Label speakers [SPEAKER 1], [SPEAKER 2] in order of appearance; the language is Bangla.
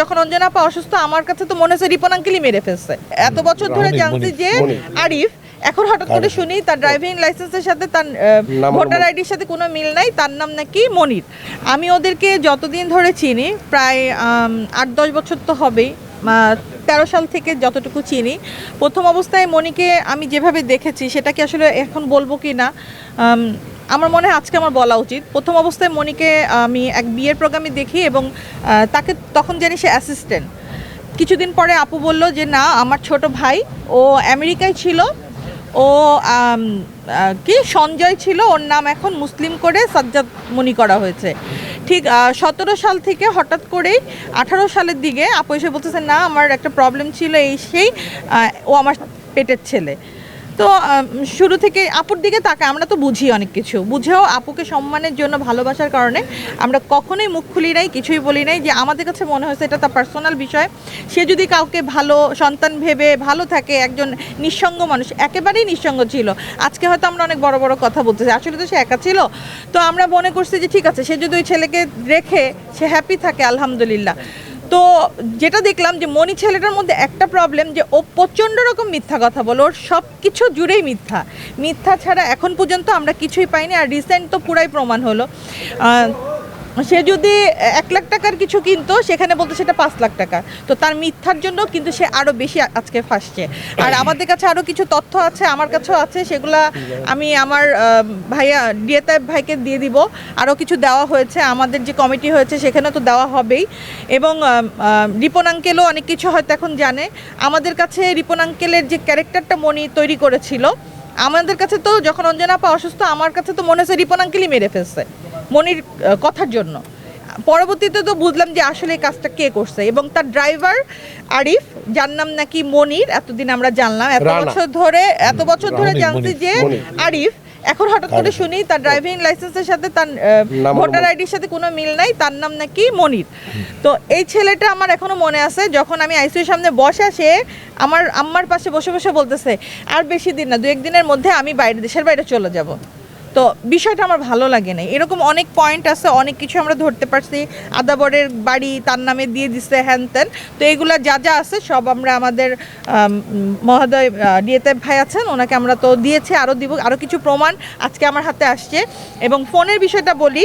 [SPEAKER 1] যখন অঞ্জনা আপা অসুস্থ আমার কাছে তো মনে হচ্ছে রিপন আঙ্কেলই মেরে ফেলছে। এত বছর ধরে জানছি যে আরিফ এখন হঠাৎ করে শুনি তার ড্রাইভিং লাইসেন্সের সাথে তার ভোটার আইডির সাথে কোনো মিল নাই তার নাম নাকি মনির। আমি ওদেরকে যতদিন ধরে চিনি প্রায় আট দশ বছর তো হবেই তেরো সাল থেকে যতটুকু চিনি প্রথম অবস্থায় মনিকে আমি যেভাবে দেখেছি সেটাকে আসলে এখন বলব কি না আমার মনে হয় আজকে আমার বলা উচিত। প্রথম অবস্থায় মনিকে আমি এক বিয়ের প্রোগ্রামে দেখি এবং তাকে তখন জানি সে অ্যাসিস্ট্যান্ট কিছুদিন পরে আপু বলল যে, না, আমার ছোট ভাই, ও আমেরিকায় ছিল, ও কি, সঞ্জয় ছিল, ওর নাম এখন মুসলিম করে সাজ্জাদ মনি করা হয়েছে। ঠিক সতেরো সাল থেকে হঠাৎ করেই আঠারো সালের দিকে আপু এসে বলতেছে, না, আমার একটা প্রবলেম ছিল এই সেই ও আমার পেটের ছেলে। তো শুরু থেকে আপুর দিকে তাকে আমরা তো বুঝি অনেক কিছু। বুঝেও আপুকে সম্মানের জন্য ভালোবাসার কারণে আমরা কখনোই মুখ খুলি নাই, কিছুই বলি নাই যে আমাদের কাছে মনে হয়েছে এটা তার পার্সোনাল বিষয়। সে যদি কাউকে ভালো সন্তান ভেবে ভালো থাকে, একজন নিঃসঙ্গ মানুষ, একেবারেই নিঃসঙ্গ ছিল। আজকে হয়তো আমরা অনেক বড় বড় কথা বলতেছি, আসলে তো সে একা ছিল। তো আমরা মনে করছি যে ঠিক আছে, সে যদি ওই ছেলেকে রেখে সে হ্যাপি থাকে, আলহামদুলিল্লাহ। তো যেটা দেখলাম যে মনি ছেলেটার মধ্যে একটা প্রবলেম যে ও প্রচণ্ড রকম মিথ্যা কথা বলো, ওর সব কিছু জুড়েই মিথ্যা। মিথ্যা ছাড়া এখন পর্যন্ত আমরা কিছুই পাইনি আর রিসেন্ট তো পুরাই প্রমাণ হলো। সে যদি এক লাখ টাকার কিছু কিনতো সেখানে বলতো সেটা পাঁচ লাখ টাকা। তো তার মিথ্যার জন্য কিন্তু সে আরও বেশি আজকে ফাঁসছে। আর আমাদের কাছে আরও কিছু তথ্য আছে আমার কাছেও আছে সেগুলা আমি আমার ভাইয়া ডিএতাব ভাইকে দিয়ে দিব। আরও কিছু দেওয়া হয়েছে আমাদের যে কমিটি হয়েছে সেখানে তো দেওয়া হবেই। এবং রিপন আঙ্কেলও অনেক কিছু হয়তো এখন জানে। আমাদের কাছে রিপন আঙ্কেলের যে ক্যারেক্টারটা মনি তৈরি করেছিল আমাদের কাছে তো যখন অঞ্জনা আপা অসুস্থ আমার কাছে তো মনে হচ্ছে রিপন আঙ্কেলই মেরে ফেলছে। মনির কথার জন্য। পরবর্তীতে তো বুঝলাম যে আসলে এই কাজটা কে করছে এবং তার ড্রাইভার আরিফ যার নাম নাকি মনির এতদিন আমরা জানলাম এত বছর ধরে এত বছর ধরে জানছি যে আরিফ এখন হঠাৎ করে শুনি তার ড্রাইভিং লাইসেন্সের সাথে তার ভোটার আইডির সাথে কোনো মিল নাই তার নাম নাকি মনির। তো এই ছেলেটা আমার এখনও মনে আছে যখন আমি আইসিউর সামনে বসে সে আমার আম্মার পাশে বসে বসে বলতেছে আর বেশি দিন না দু একদিনের মধ্যে আমি বাইরে দেশের বাইরে চলে যাব। তো বিষয়টা আমার ভালো লাগে না এরকম অনেক পয়েন্ট আছে অনেক কিছু আমরা ধরতে পারছি। আদাবরের বাড়ি তার নামে দিয়ে দিচ্ছে হ্যান ত্যান। তো এগুলো যা যা আছে সব আমরা আমাদের আম, মহোদয় ডিএতে ভাই আছেন ওনাকে আমরা তো দিয়েছি আরও দিব আরও কিছু প্রমাণ আজকে আমার হাতে আসছে। এবং ফোনের বিষয়টা বলি